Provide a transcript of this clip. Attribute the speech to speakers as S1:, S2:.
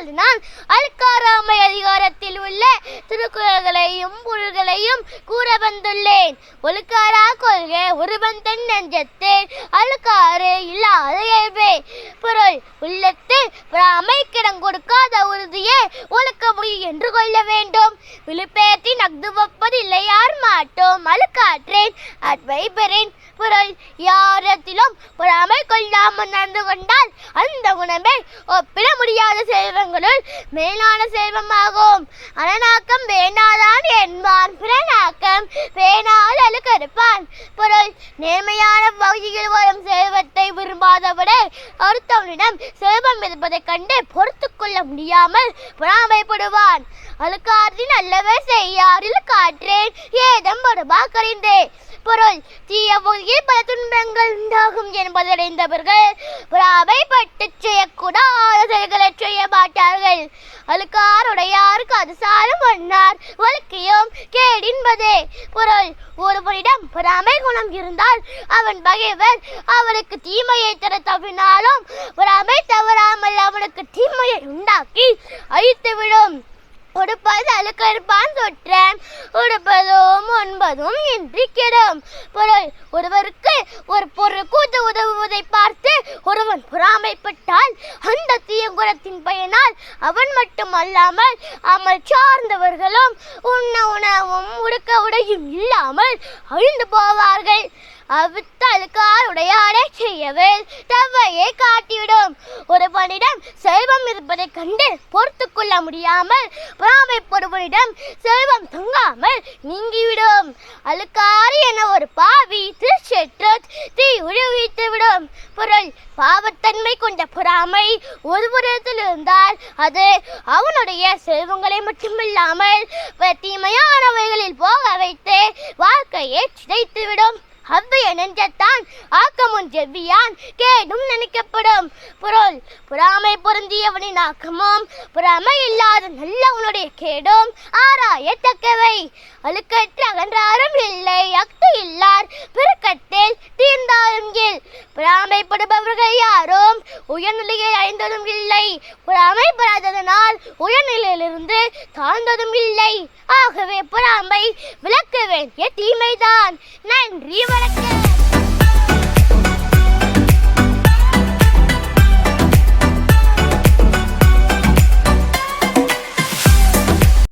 S1: அதனால்தான் அல்காராமை அதிகாரத்தில் உள்ள திருக்குறள்களையும் பொருள்களையும் கூற வந்துள்ளேன். ஒழுக்காரா கொள்க ஒருவன் தன் நெஞ்சத்தில் அழுக்காறு இல்லாத இயல்பே. பொருள் உள்ளத்தில் பொறாமை கிடங்கொடுக்காத உறுதியே ஒழுக்க மொழி என்று கொள்ள வேண்டும். விழுப்பேற்றி நக்துவப்பதில்லை யார் மாட்டோம் அழுக்காற்றேன். அட்வை யாரிடத்திலும் பொறாமை கொள்ளாமல் நடந்து கொண்டால் அந்த குணமே ஒப்பிட முடியாத செல்வங்களுள் மேலான செல்வமாகும். அனநாக்கம் வேண்டாதான் என்பான். பிறநாக்கம் வேணால் அழுக்கறுப்பான் பொருள் நேர்மையான பகுதியில் வரும் செல்வத்தை விரும்பாதவரே ஒருத்தவனிடம் செல்வம் இருப்பதைக் கண்டு பொறுத்து கொள்ள முடியாமல் பொறாமைப்படுவான். அழுக்காறு நல்லவே செய்யாறில் காற்றேன். ஏதம் படுபா கறிந்தே பொருள் தீய வகையில் பல துன்பங்கள் உண்டாகும் என்பதறிந்தவர்கள் பொறாமைப்பட்டு செய்யக்கூடாத செயல்களை செய்ய மாட்டார்கள். அழுக்காருடையாருக்கு அது சாரும் ஒன்னார் வழக்கையும் கேடின்பதே. பொருள் ஒருவனிடம் பொறாமை குணம் இருந்தால் அவன் பகைவர் அவனுக்கு தீமையை தர தவினாலும் பொறாமை தவறாமல் அவனுக்கு தீமையை உண்டாக்கி அழித்துவிடும். உடுப்பது அழுக்கறுப்பான் தொற்றன் உடுப்பதும் ஒன்பதும் இன்றி கெடும். பொருள் ஒருவருக்கு ஒரு பொருள் கூத்து உதவுவதை பார்த்து ஒருவன் பொறாமைப்பட்டால் அந்த தீயகுணத்தின் பயனால் அவன் மட்டும் அல்லாமல் அமல் சார்ந்தவர்களும் உண்ண உணவும் உடுக்க உடையும் இல்லாமல் அழிந்து போவார்கள். அவித்த அழுக்காருடையாரை செய்யவே தவையை காட்டிவிடும் ஒருவனிடம் செல்வம் இருப்பதைக் கண்டு பொறுத்து கொள்ள முடியாமல் பொறாமைப்படுவனிடம் செல்வம் தங்காமல் நீங்கிவிடும். அழுக்காறு என ஒரு பாவி திருச்செற்று தீ உழுவித்து விடும் பொருள் பாவத்தன்மை கொண்ட பொறாமை ஒருபுறத்தில் இருந்தால் அது அவனுடைய செல்வங்களை மட்டுமில்லாமல் தீமையானவைகளில் போக வைத்து வாழ்க்கையை சிதைத்துவிடும். அவ்வைய நெஞ்சத்தான் ஆக்கமும் செவ்வியான் கேடும் நினைக்கப்படும். பொருள் பொறாமை பொருந்தியவனின் ஆக்கமும் பொறாமை இல்லாத நல்லவனுடைய கேடும் ஆராயத்தக்கவை. அழுக்கற்ற அகன்றாரும் இல்லை அக்து இல்லார் பிறக்கத்தில் தீர்ந்தாலும் இல் பொறாமைப்படுபவர்கள் யாரும் உயர்நிலையை அடைந்ததும் இல்லை. பொறாமை பெறாததனால் உயர்நிலையிலிருந்து தாழ்ந்ததும் இல்லை. ஆகவே பொறாமை விளக்க வேண்டிய தீமைதான். நன்றி வணக்கம்.